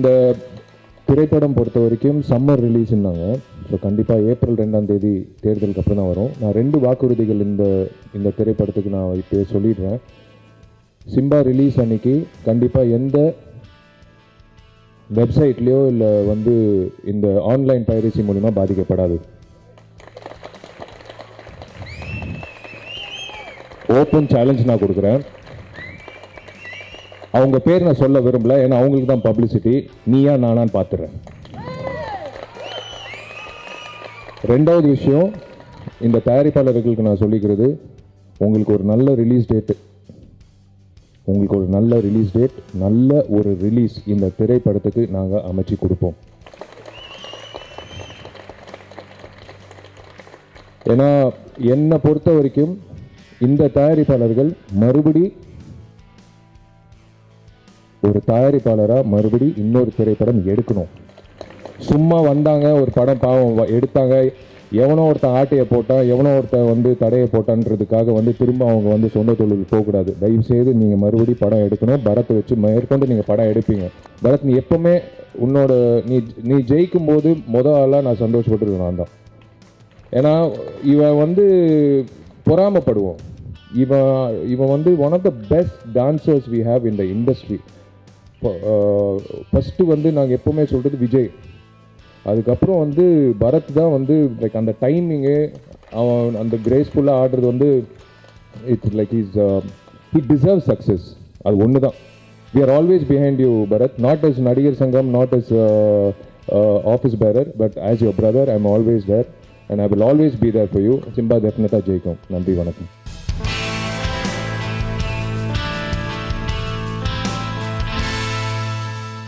இந்த திரைப்படம் பொறுத்த வரைக்கும் சம்மர் ரிலீஸ்னாங்க ஸோ கண்டிப்பாக ஏப்ரல் ரெண்டாம் தேதி தேர்தலுக்கு அப்புறம் தான் வரும். நான் ரெண்டு வாக்குறுதிகள் இந்த இந்த திரைப்படத்துக்கு நான் இப்போ சொல்லிடுறேன். சிம்பா ரிலீஸ் அன்னைக்கு கண்டிப்பாக எந்த வெப்சைட்லேயோ இல்லை வந்து இந்த ஆன்லைன் பைரசி மூலிமா பாதிக்கப்படாது. ஓப்பன் சேலஞ்ச் நான் கொடுக்குறேன். அவங்க பேர் நான் சொல்ல விரும்பல ஏன்னா அவங்களுக்கு தான் பப்ளிசிட்டி நீயா நானான்னு பார்த்துறேன். ரெண்டாவது விஷயம் இந்த தயாரிப்பாளர்களுக்கு நான் சொல்லிக்கிறது உங்களுக்கு ஒரு நல்ல ரிலீஸ் டேட்டு உங்களுக்கு ஒரு நல்ல ரிலீஸ் டேட் நல்ல ஒரு ரிலீஸ் இந்த திரைப்படத்துக்கு நாங்கள் அமைச்சு கொடுப்போம். ஏன்னா என்னை பொறுத்த வரைக்கும் இந்த தயாரிப்பாளர்கள் மறுபடி ஒரு தயாரிப்பாளராக மறுபடி இன்னொரு திரைப்படம் எடுக்கணும். சும்மா வந்தாங்க ஒரு படம் பாவம் எடுத்தாங்க. எவனோ ஒருத்தன் ஆட்டையை போட்டான் எவனோ ஒருத்தன் வந்து தடையை போட்டான்றதுக்காக வந்து திரும்ப அவங்க வந்து சொந்த தொழில் போகக்கூடாது. தயவு செய்து நீங்கள் மறுபடி படம் எடுக்கணும். பரத்தை வச்சு மேற்கொண்டு நீங்கள் படம் எடுப்பீங்க. பரத் நீ எப்போவுமே உன்னோட நீ நீ ஜெயிக்கும் போது மொதல் ஆளாக நான் சந்தோஷப்பட்டுருக்கேன் நான் தான். ஏன்னா இவன் வந்து பொறாமப்படுவோம். இவன் இவன் வந்து one of the best dancers we have in the industry first வந்து நாங்கள் எப்போவுமே சொல்கிறது விஜய். அதுக்கப்புறம் வந்து பரத் தான் வந்து லைக் அந்த டைமிங்கு அவன் அந்த கிரேஸ்ஃபுல்லாக ஆடுறது வந்து it's like is he deserve success அது ஒன்று தான் we are always behind you Bharath not as Nadigar Sangam not as office bearer but as your brother I am always there and I will always be there for you Simba டெஃபினட்டாக ஜெயிக்கும் நன்றி வணக்கம்.